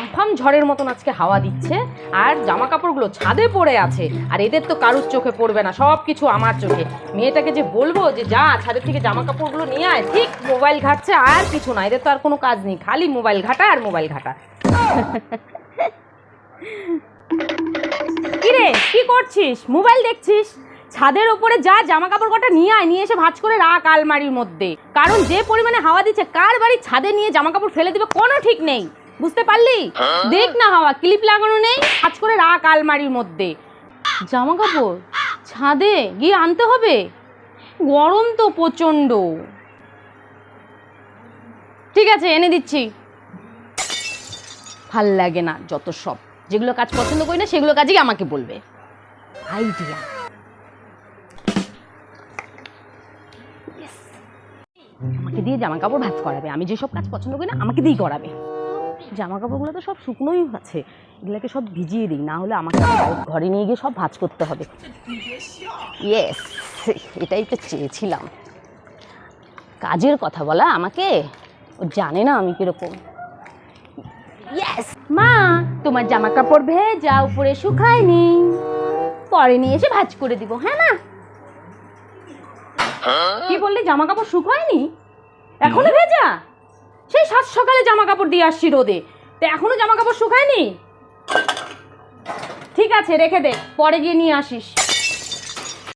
আমফাম ঝড়ের মতন আজকে হাওয়া দিচ্ছে, আর জামা কাপড়গুলো ছাদে পড়ে আছে। আর এদের তো কারুর চোখে পড়বে না সব কিছু আমার চোখে। মেয়েটাকে যে বলব যে, যা, ছাদের থেকে জামা কাপড়গুলো নিয়ে আয়। ঠিক, মোবাইল ঘাটছে, আর কিছু না, এদের তো আর কোনো কাজ নেই, খালি মোবাইল ঘাটা আর মোবাইল ঘাটা। কিরে কি করছিস? মোবাইল দেখছিস? ছাদের ওপরে যা জামা কাপড় কটা নিয়ে আয়, নিয়ে এসে ভাঁজ করে রাখ আলমারির মধ্যে। কারণ যে পরিমাণে হাওয়া দিচ্ছে, কার বাড়ির ছাদে নিয়ে জামা কাপড় ফেলে দিবে, কোনো ঠিক নেই। বুঝতে পারলি? দেখ না হাওয়া ক্লিপ লাগানো নেই ভাঁজ করে রাখ আলমারির মধ্যে। জামা কাপড় ছাদে গিয়ে আনতে হবে? গরম তো প্রচণ্ড। ঠিক আছে এনে দিচ্ছি। ভালো লাগে না যত সব। যেগুলো কাজ পছন্দ করি না সেগুলো কাজই আমাকে বলবে। আইডিয়া। আমাকে দিয়ে জামা কাপড় ভাঁজ করাবে। আমি যেসব কাজ পছন্দ করি না আমাকে দিয়েই করাবে। জামা কাপড়গুলো তো সব শুকনোই আছে। এগুলোকে সব ভিজিয়ে দিই না হলে আমাকে ঘরে নিয়ে গিয়ে সব ভাঁজ করতে হবে। ইয়েস এটাই তো চেয়েছিলাম। কাজের কথা বলা আমাকে? ও জানে না আমি কীরকম। ইয়েস মা তোমার জামা কাপড় ভেজা উপরে শুকায়নি। পরে নিয়ে এসে ভাজ করে দিব হ্যাঁ না? কি বললি জামা কাপড় শুকায়নি? এখনও ভেজা? সেই সাত সকালে জামা কাপড় দিয়ে আসছি রোদে। তো এখনও জামা কাপড় শুকায়নি? ঠিক আছে, রেখে দে, পরে গিয়ে নিয়ে আসিস।